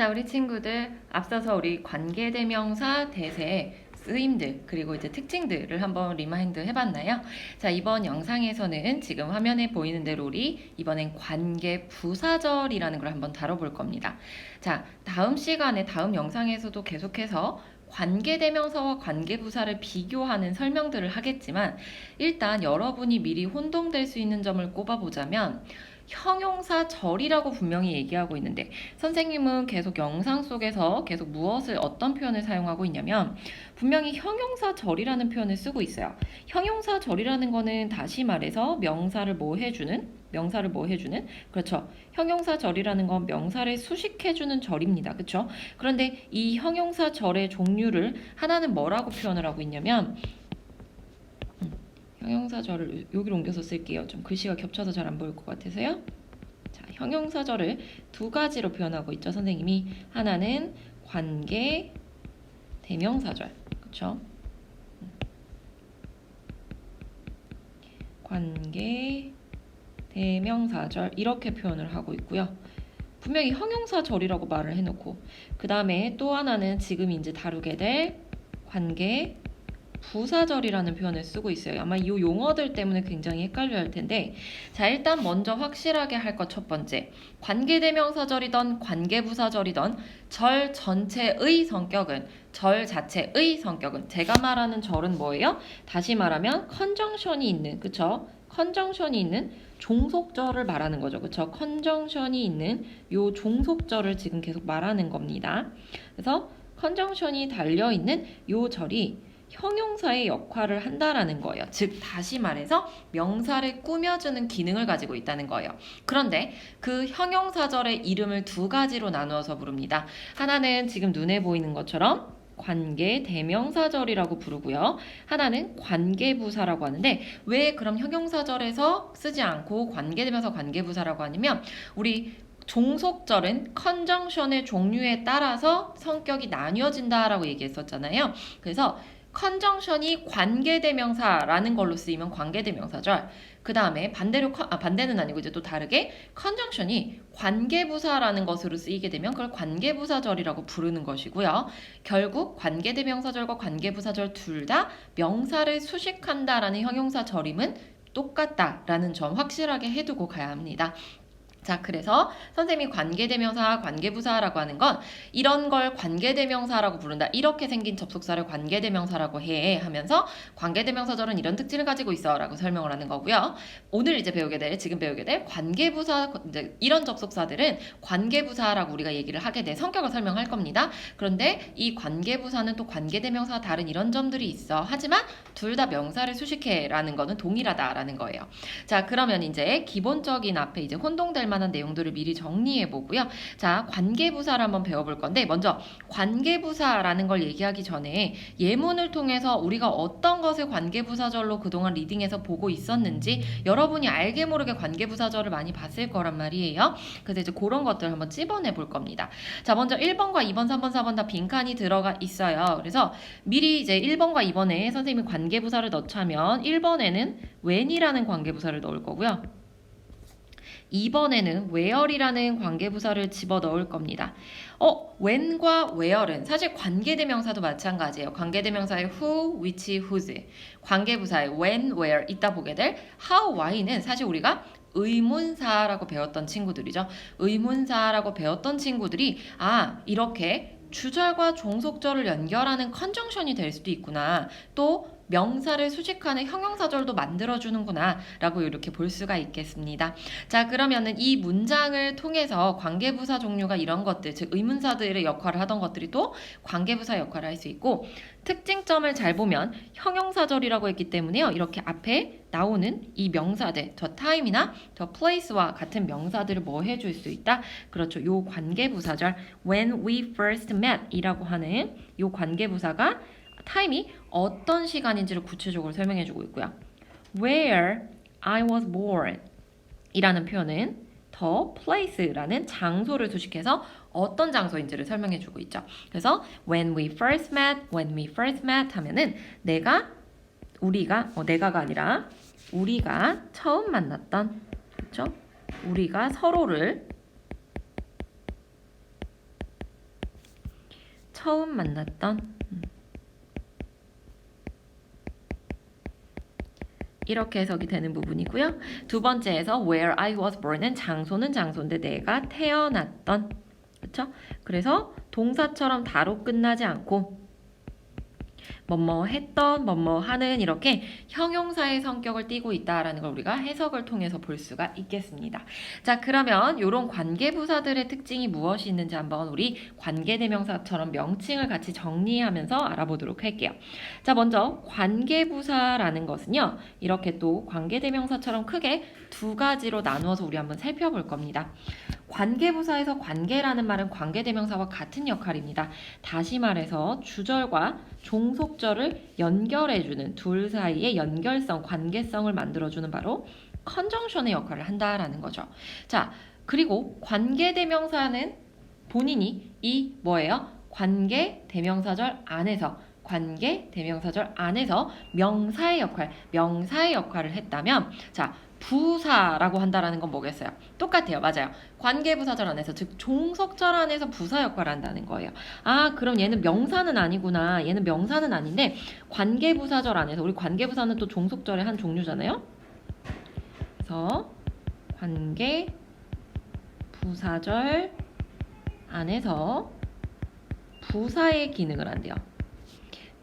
자, 우리 친구들 앞서서 우리 관계대명사 대세 쓰임들 그리고 이제 특징들을 한번 리마인드 해봤나요? 자 이번 영상에서는 지금 화면에 보이는 대로 우리 이번엔 관계 부사절이라는 걸 한번 다뤄볼 겁니다. 자 다음 시간에 다음 영상에서도 계속해서 관계대명사와 관계부사를 비교하는 설명들을 하겠지만 일단 여러분이 미리 혼동될 수 있는 점을 꼽아보자면 형용사 절이라고 분명히 얘기하고 있는데 선생님은 계속 영상 속에서 계속 무엇을 어떤 표현을 사용하고 있냐면 분명히 형용사 절이라는 표현을 쓰고 있어요. 형용사 절이라는 거는 다시 말해서 명사를 뭐 해주는 명사를 뭐 해주는 그렇죠. 형용사 절이라는 건 명사를 수식해주는 절입니다. 그렇죠. 그런데 이 형용사 절의 종류를 하나는 뭐라고 표현을 하고 있냐면 형용사절을 여기로 옮겨서 쓸게요. 좀 글씨가 겹쳐서 잘 안 보일 것 같아서요. 자, 형용사절을 두 가지로 표현하고 있죠. 선생님이 하나는 관계 대명사절, 그렇죠? 관계 대명사절 이렇게 표현을 하고 있고요. 분명히 형용사절이라고 말을 해놓고 그 다음에 또 하나는 지금 이제 다루게 될 관계 부사절이라는 표현을 쓰고 있어요. 아마 이 용어들 때문에 굉장히 헷갈려 할 텐데 자 일단 먼저 확실하게 할 것 첫 번째 관계대명사절이던 관계부사절이던 절 전체의 성격은 절 자체의 성격은 제가 말하는 절은 뭐예요? 다시 말하면 컨정션이 있는 그쵸? 컨정션이 있는 종속절을 말하는 거죠. 그쵸? 컨정션이 있는 요 종속절을 지금 계속 말하는 겁니다. 그래서 컨정션이 달려있는 요 절이 형용사의 역할을 한다라는 거예요. 즉 다시 말해서 명사를 꾸며주는 기능을 가지고 있다는 거예요. 그런데 그 형용사절의 이름을 두 가지로 나누어서 부릅니다. 하나는 지금 눈에 보이는 것처럼 관계 대명사절이라고 부르고요. 하나는 관계부사라고 하는데 왜 그럼 형용사절에서 쓰지 않고 관계대명사 관계부사라고 하냐면 우리 종속절은 컨정션의 종류에 따라서 성격이 나뉘어진다라고 얘기했었잖아요. 그래서 컨정션이 관계대명사라는 걸로 쓰이면 관계대명사절. 그 다음에 반대로 컨- 아, 반대는 아니고 이제 또 다르게 컨정션이 관계부사라는 것으로 쓰이게 되면 그걸 관계부사절이라고 부르는 것이고요. 결국 관계대명사절과 관계부사절 둘 다 명사를 수식한다라는 형용사 절임은 똑같다라는 점 확실하게 해두고 가야 합니다. 자, 그래서 선생님이 관계대명사, 관계부사라고 하는 건 이런 걸 관계대명사라고 부른다. 이렇게 생긴 접속사를 관계대명사라고 해 하면서 관계대명사절은 이런 특징을 가지고 있어라고 설명을 하는 거고요. 오늘 이제 배우게 될 지금 배우게 될 관계부사 이제 이런 접속사들은 관계부사라고 우리가 얘기를 하게 돼 성격을 설명할 겁니다. 그런데 이 관계부사는 또 관계대명사와 다른 이런 점들이 있어. 하지만 둘 다 명사를 수식해라는 거는 동일하다라는 거예요. 자, 그러면 이제 기본적인 앞에 이제 혼동될 만한 내용들을 미리 정리해 보고요. 자, 관계부사를 한번 배워볼 건데 먼저 관계부사라는 걸 얘기하기 전에 예문을 통해서 우리가 어떤 것을 관계부사절로 그동안 리딩해서 보고 있었는지 여러분이 알게 모르게 관계부사절을 많이 봤을 거란 말이에요. 그래서 이제 그런 것들 한번 찝어내 볼 겁니다. 자, 먼저 1번과 2번, 3번, 4번 다 빈칸이 들어가 있어요. 그래서 미리 이제 1번과 2번에 선생님이 관계부사를 넣자면 1번에는 when이라는 관계부사를 넣을 거고요. 2번에는 where이라는 관계부사를 집어 넣을 겁니다. 어, when과 where은 사실 관계대명사도 마찬가지예요. 관계대명사의 who, which, whose. 관계부사의 when, where 이따 보게 될 how, why는 사실 우리가 의문사라고 배웠던 친구들이죠. 의문사라고 배웠던 친구들이 아, 이렇게 주절과 종속절을 연결하는 컨정션이 될 수도 있구나. 또 명사를 수식하는 형용사절도 만들어주는구나 라고 이렇게 볼 수가 있겠습니다. 자 그러면은 이 문장을 통해서 관계부사 종류가 이런 것들 즉 의문사들의 역할을 하던 것들이 또 관계부사 역할을 할 수 있고 특징점을 잘 보면 형용사절이라고 했기 때문에요. 이렇게 앞에 나오는 이 명사들 더 time이나 더 place와 같은 명사들을 뭐 해줄 수 있다? 그렇죠. 요 관계부사절 when we first met 이라고 하는 요 관계부사가 타임이 어떤 시간인지를 구체적으로 설명해 주고 있고요. Where I was born 이라는 표현은 더 place라는 장소를 수식해서 어떤 장소인지를 설명해 주고 있죠. 그래서 when we first met, when we first met 하면은 내가 우리가 어, 내가가 아니라 우리가 처음 만났던 그렇죠? 우리가 서로를 처음 만났던 음. 이렇게 해석이 되는 부분이고요. 두 번째에서 where I was born은 장소는 장소인데 내가 태어났던 그렇죠? 그래서 동사처럼 다로 끝나지 않고 뭐뭐 했던, 뭐뭐 하는 이렇게 형용사의 성격을 띠고 있다라는 걸 우리가 해석을 통해서 볼 수가 있겠습니다. 자, 그러면 이런 관계부사들의 특징이 무엇이 있는지 한번 우리 관계대명사처럼 명칭을 같이 정리하면서 알아보도록 할게요. 자, 먼저 관계부사라는 것은요. 이렇게 또 관계대명사처럼 크게 두 가지로 나누어서 우리 한번 살펴볼 겁니다. 관계부사에서 관계라는 말은 관계대명사와 같은 역할입니다. 다시 말해서 주절과 종속절을 연결해주는 둘 사이의 연결성, 관계성을 만들어주는 바로 컨정션의 역할을 한다라는 거죠. 자, 그리고 관계대명사는 본인이 이 뭐예요? 관계대명사절 안에서 관계 대명사절 안에서 명사의 역할, 명사의 역할을 했다면 자, 부사라고 한다라는 건 뭐겠어요? 똑같아요. 맞아요. 관계부사절 안에서 즉 종속절 안에서 부사 역할을 한다는 거예요. 아, 그럼 얘는 명사는 아니구나. 얘는 명사는 아닌데 관계부사절 안에서 우리 관계부사는 또 종속절의 한 종류잖아요. 그래서 관계부사절 안에서 부사의 기능을 한대요.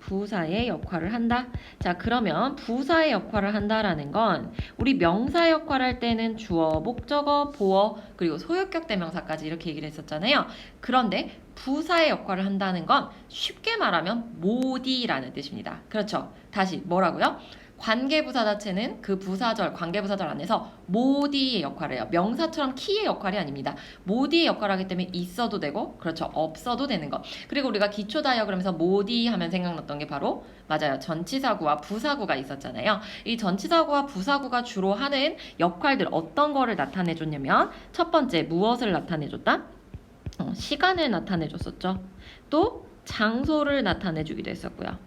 부사의 역할을 한다. 자, 그러면 부사의 역할을 한다라는 건 우리 명사 역할을 할 때는 주어, 목적어, 보어, 그리고 소유격 대명사까지 이렇게 얘기를 했었잖아요. 그런데 부사의 역할을 한다는 건 쉽게 말하면 모디라는 뜻입니다. 그렇죠. 다시 뭐라고요? 관계부사 자체는 그 부사절, 관계부사절 안에서 모디의 역할을 해요. 명사처럼 키의 역할이 아닙니다. 모디의 역할을 하기 때문에 있어도 되고, 그렇죠. 없어도 되는 것. 그리고 우리가 기초 다이어그램에서 모디 하면 생각났던 게 바로, 맞아요. 전치사구와 부사구가 있었잖아요. 이 전치사구와 부사구가 주로 하는 역할들 어떤 거를 나타내 줬냐면, 첫 번째, 무엇을 나타내 줬다? 어, 시간을 나타내 줬었죠. 또, 장소를 나타내 주기도 했었고요.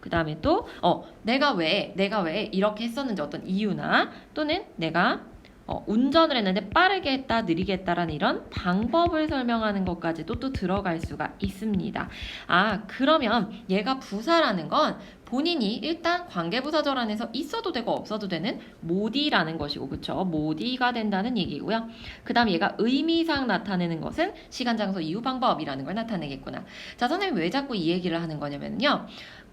그 다음에 또, 어, 내가 왜, 내가 왜 이렇게 했었는지 어떤 이유나 또는 내가 어, 운전을 했는데 빠르게 했다, 느리게 했다라는 이런 방법을 설명하는 것까지도 또 들어갈 수가 있습니다. 아, 그러면 얘가 부사라는 건 본인이 일단 관계부사절 안에서 있어도 되고 없어도 되는 모디라는 것이고, 그쵸? 모디가 된다는 얘기고요. 그 다음 얘가 의미상 나타내는 것은 시간, 장소, 이유, 방법이라는 걸 나타내겠구나. 자, 선생님 왜 자꾸 이 얘기를 하는 거냐면요.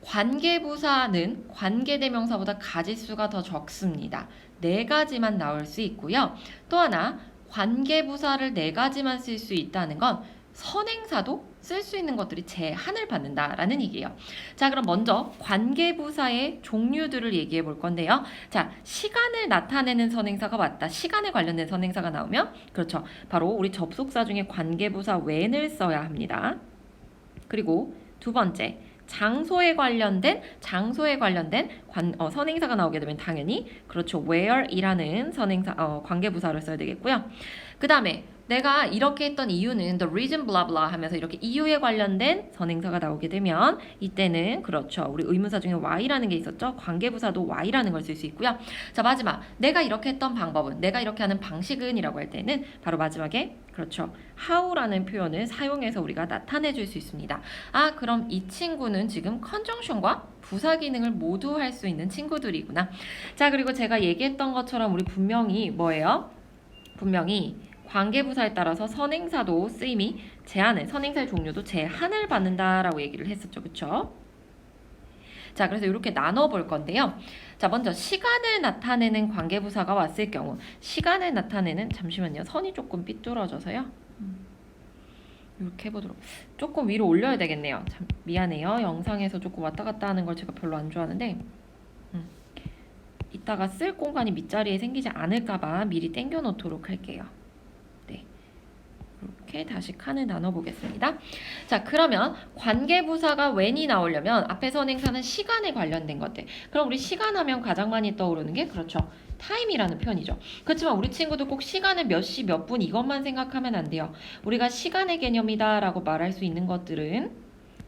관계부사는 관계대명사보다 가지수가 더 적습니다. 네 가지만 나올 수 있고요. 또 하나, 관계부사를 네 가지만 쓸 수 있다는 건 선행사도 쓸 수 있는 것들이 제한을 받는다라는 얘기예요. 자, 그럼 먼저 관계부사의 종류들을 얘기해 볼 건데요. 자, 시간을 나타내는 선행사가 왔다. 시간에 관련된 선행사가 나오면 그렇죠. 바로 우리 접속사 중에 관계부사 when을 써야 합니다. 그리고 두 번째, 장소에 관련된 장소에 관련된 관, 어, 선행사가 나오게 되면 당연히 그렇죠 where이라는 선행사 어, 관계부사를 써야 되겠고요. 그 다음에 내가 이렇게 했던 이유는 the reason blah blah 하면서 이렇게 이유에 관련된 선행사가 나오게 되면 이때는 그렇죠. 우리 의문사 중에 why라는 게 있었죠. 관계부사도 why라는 걸 쓸 수 있고요. 자, 마지막. 내가 이렇게 했던 방법은 내가 이렇게 하는 방식은 이라고 할 때는 바로 마지막에 그렇죠. how라는 표현을 사용해서 우리가 나타내 줄 수 있습니다. 아, 그럼 이 친구는 지금 컨정션과 부사 기능을 모두 할 수 있는 친구들이구나. 자, 그리고 제가 얘기했던 것처럼 우리 분명히 뭐예요? 분명히 관계부사에 따라서 선행사도 쓰임이 제한을 선행사의 종류도 제한을 받는다라고 얘기를 했었죠. 그쵸? 자, 그래서 이렇게 나눠 볼 건데요. 자, 먼저 시간을 나타내는 관계부사가 왔을 경우 시간을 나타내는 잠시만요. 선이 조금 삐뚤어져서요. 이렇게 해보도록 조금 위로 올려야 되겠네요. 참 미안해요. 영상에서 조금 왔다 갔다 하는 걸 제가 별로 안 좋아하는데 음. 이따가 쓸 공간이 밑자리에 생기지 않을까봐 미리 땡겨 놓도록 할게요. 네. 이렇게 다시 칸을 나눠 보겠습니다. 자, 그러면 관계부사가 when이 나오려면 앞에 선행사는 시간에 관련된 것들. 그럼 우리 시간 하면 가장 많이 떠오르는 게 그렇죠. 타임이라는 표현이죠. 그렇지만 우리 친구도 꼭 시간을 몇 시 몇 분 이것만 생각하면 안 돼요. 우리가 시간의 개념이다라고 말할 수 있는 것들은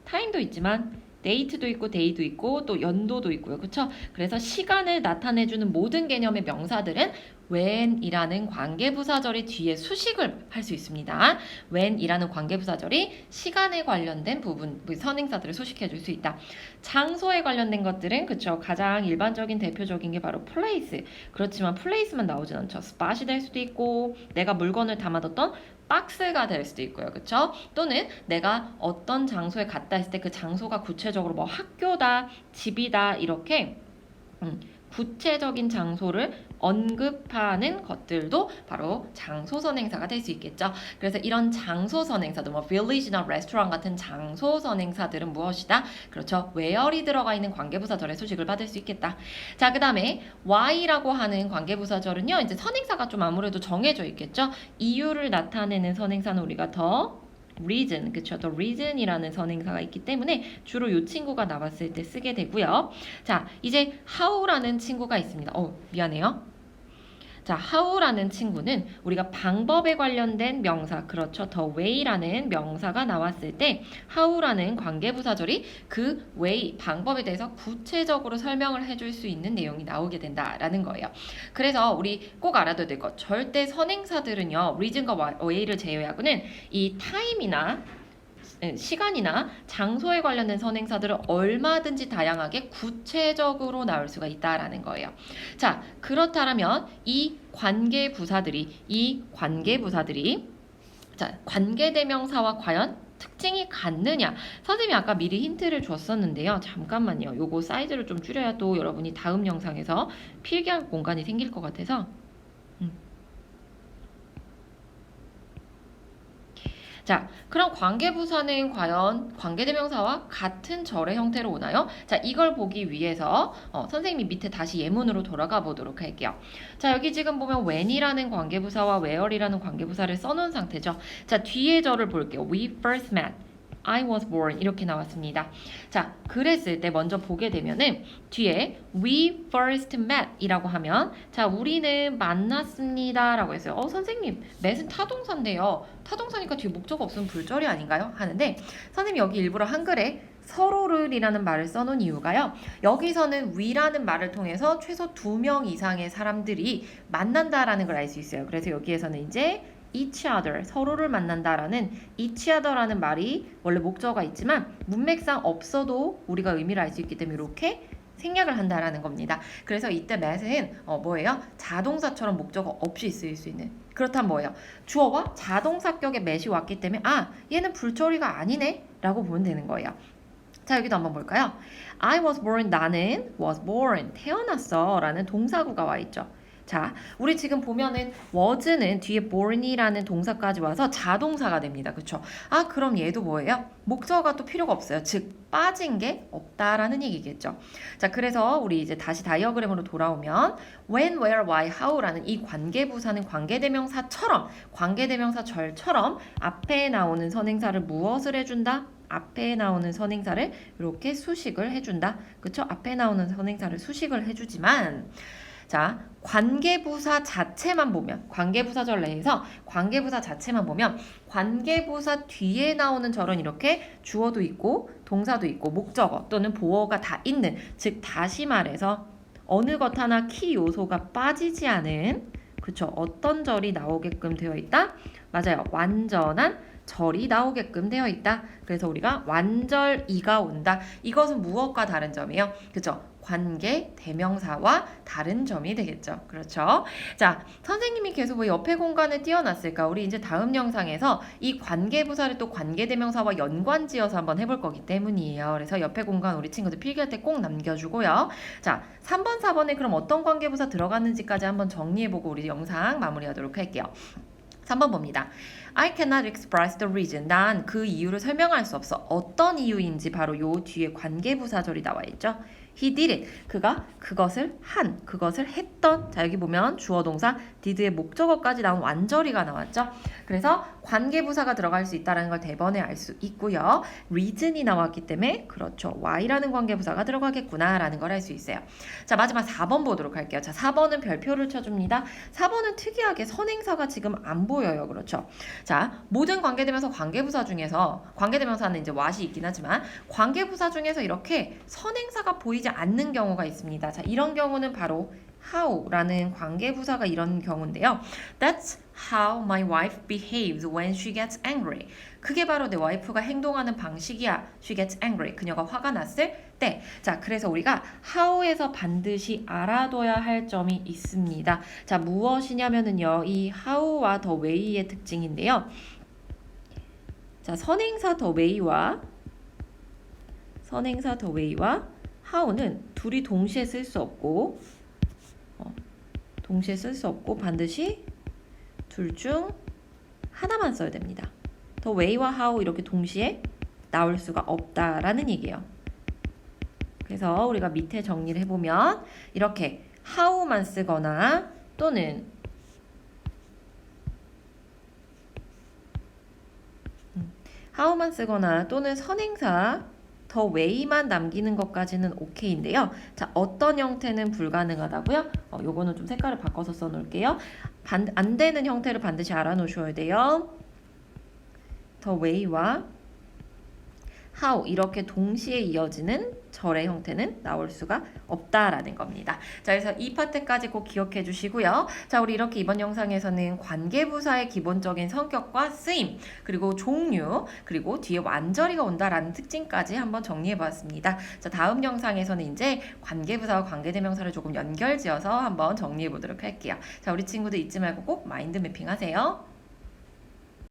타임도 있지만 데이트도 있고 데이도 있고 또 연도도 있고요. 그렇죠? 그래서 시간을 나타내 주는 모든 개념의 명사들은 when이라는 관계부사절이 뒤에 수식을 할 수 있습니다. when이라는 관계부사절이 시간에 관련된 부분, 그 선행사들을 수식해 줄 수 있다. 장소에 관련된 것들은 그쵸 가장 일반적인 대표적인 게 바로 place. 그렇지만 place만 나오진 않죠. spot이 될 수도 있고 내가 물건을 담아뒀던 박스가 될 수도 있고요. 그쵸? 또는 내가 어떤 장소에 갔다 했을 때 그 장소가 구체적으로 뭐 학교다, 집이다 이렇게 음, 구체적인 장소를 언급하는 것들도 바로 장소 선 행사가 될 수 있겠죠. 그래서 이런 장소 선 행사들, 뭐 village나 restaurant 같은 장소 선 행사들은 무엇이다? 그렇죠. where이 들어가 있는 관계부사절의 수식을 받을 수 있겠다. 자, 그 다음에 why라고 하는 관계부사절은요, 이제 선행사가 좀 아무래도 정해져 있겠죠. 이유를 나타내는 선행사는 우리가 더 reason, 그쵸? 더 reason이라는 선행사가 있기 때문에 주로 이 친구가 나왔을 때 쓰게 되고요. 자, 이제 how라는 친구가 있습니다. 어, 미안해요. 자, how라는 친구는 우리가 방법에 관련된 명사, 그렇죠. the way라는 명사가 나왔을 때 how라는 관계부사절이 그 way, 방법에 대해서 구체적으로 설명을 해줄 수 있는 내용이 나오게 된다라는 거예요. 그래서 우리 꼭 알아둬야 될 것, 절대 선행사들은요, reason과 way를 제외하고는 이 time이나 예, 시간이나 장소에 관련된 선행사들은 얼마든지 다양하게 구체적으로 나올 수가 있다라는 거예요. 자, 그렇다면 이 관계 부사들이 이 관계 부사들이 자, 관계 대명사와 과연 특징이 같느냐? 선생님이 아까 미리 힌트를 줬었는데요. 잠깐만요. 요거 사이즈를 좀 줄여야 또 여러분이 다음 영상에서 필기할 공간이 생길 것 같아서 자, 그럼 관계부사는 과연 관계대명사와 같은 절의 형태로 오나요? 자, 이걸 보기 위해서 어, 선생님이 밑에 다시 예문으로 돌아가 보도록 할게요. 자, 여기 지금 보면 when이라는 관계부사와 where이라는 관계부사를 써놓은 상태죠. 자, 뒤에 절을 볼게요. We first met. I was born 이렇게 나왔습니다. 자, 그랬을 때 먼저 보게 되면은 뒤에 we first met 이라고 하면 자, 우리는 만났습니다 라고 했어요. 어, 선생님, met은 타동사인데요. 타동사니까 뒤에 목적 없으면 불절이 아닌가요? 하는데 선생님 여기 일부러 한글에 서로를이라는 말을 써놓은 이유가요. 여기서는 we라는 말을 통해서 최소 두 명 이상의 사람들이 만난다라는 걸 알 수 있어요. 그래서 여기에서는 이제 each other 서로를 만난다라는 each other라는 말이 원래 목적어가 있지만 문맥상 없어도 우리가 의미를 알 수 있기 때문에 이렇게 생략을 한다라는 겁니다. 그래서 이때 mat은 어 뭐예요? 자동사처럼 목적어 없이 쓰일 수 있는 그렇다면 뭐예요? 주어와 자동사격의 mat이 왔기 때문에 아 얘는 불처리가 아니네 라고 보면 되는 거예요. 자 여기도 한번 볼까요? I was born 나는 was born 태어났어 라는 동사구가 와 있죠. 자, 우리 지금 보면은 was는 뒤에 born이라는 동사까지 와서 자동사가 됩니다. 그쵸? 아, 그럼 얘도 뭐예요? 목적어가 또 필요가 없어요. 즉, 빠진 게 없다라는 얘기겠죠. 자, 그래서 우리 이제 다시 다이어그램으로 돌아오면 when, where, why, how라는 이 관계부사는 관계대명사처럼 관계대명사 절처럼 앞에 나오는 선행사를 무엇을 해준다? 앞에 나오는 선행사를 이렇게 수식을 해준다. 그쵸? 앞에 나오는 선행사를 수식을 해주지만 자, 관계부사 자체만 보면 관계부사절 내에서 관계부사 자체만 보면 관계부사 뒤에 나오는 절은 이렇게 주어도 있고 동사도 있고 목적어 또는 보어가 다 있는 즉 다시 말해서 어느 것 하나 키 요소가 빠지지 않은 그쵸? 어떤 절이 나오게끔 되어 있다? 맞아요. 완전한 절이 나오게끔 되어 있다. 그래서 우리가 완절이가 온다. 이것은 무엇과 다른 점이에요? 그쵸 관계 대명사와 다른 점이 되겠죠. 그렇죠? 자, 선생님이 계속 왜 옆에 공간을 띄워놨을까? 우리 이제 다음 영상에서 이 관계 부사를 또 관계 대명사와 연관 지어서 한번 해볼 거기 때문이에요. 그래서 옆에 공간 우리 친구들 필기할 때 꼭 남겨주고요. 자, 3번, 4번에 그럼 어떤 관계 부사 들어갔는지까지 한번 정리해보고 우리 영상 마무리하도록 할게요. 3번 봅니다. I cannot express the reason. 난 그 이유를 설명할 수 없어. 어떤 이유인지 바로 요 뒤에 관계부사절이 나와 있죠. He did it. 그가 그것을 한, 그것을 했던. 자, 여기 보면 주어 동사 did의 목적어까지 나온 완절이가 나왔죠. 그래서 관계부사가 들어갈 수 있다는 걸 대번에 알 수 있고요. reason이 나왔기 때문에 그렇죠. why라는 관계부사가 들어가겠구나라는 걸 알 수 있어요. 자, 마지막 4번 보도록 할게요. 자, 4번은 별표를 쳐줍니다. 4번은 특이하게 선행사가 지금 안 보여요. 그렇죠. 자, 모든 관계대명사 관계부사 중에서 관계대명사는 이제 what이 있긴 하지만 관계부사 중에서 이렇게 선행사가 보이지 않는 경우가 있습니다. 자, 이런 경우는 바로 how라는 관계부사가 이런 경우인데요. That's how my wife behaves when she gets angry. 그게 바로 내 와이프가 행동하는 방식이야. She gets angry. 그녀가 화가 났을 때. 자, 그래서 우리가 how에서 반드시 알아둬야 할 점이 있습니다. 자, 무엇이냐면은요. 이 how와 the way의 특징인데요. 자, 선행사 the way와 선행사 the way와 how는 둘이 동시에 쓸 수 없고 어, 동시에 쓸 수 없고 반드시 둘 중 하나만 써야 됩니다. the way와 how 이렇게 동시에 나올 수가 없다라는 얘기예요. 그래서 우리가 밑에 정리를 해보면 이렇게 how만 쓰거나 또는 음, how만 쓰거나 또는 선행사 더 way만 남기는 것까지는 오케이인데요. 자, 어떤 형태는 불가능하다고요? 어, 요거는 좀 색깔을 바꿔서 써놓을게요. 반, 안 되는 형태를 반드시 알아놓으셔야 돼요. 더 way와 how 이렇게 동시에 이어지는 절의 형태는 나올 수가 없다라는 겁니다. 자, 그래서 이 파트까지 꼭 기억해 주시고요. 자, 우리 이렇게 이번 영상에서는 관계부사의 기본적인 성격과 쓰임, 그리고 종류, 그리고 뒤에 완전히가 온다라는 특징까지 한번 정리해 봤습니다. 자, 다음 영상에서는 이제 관계부사와 관계대명사를 조금 연결지어서 한번 정리해 보도록 할게요. 자, 우리 친구들 잊지 말고 꼭 마인드 매핑 하세요.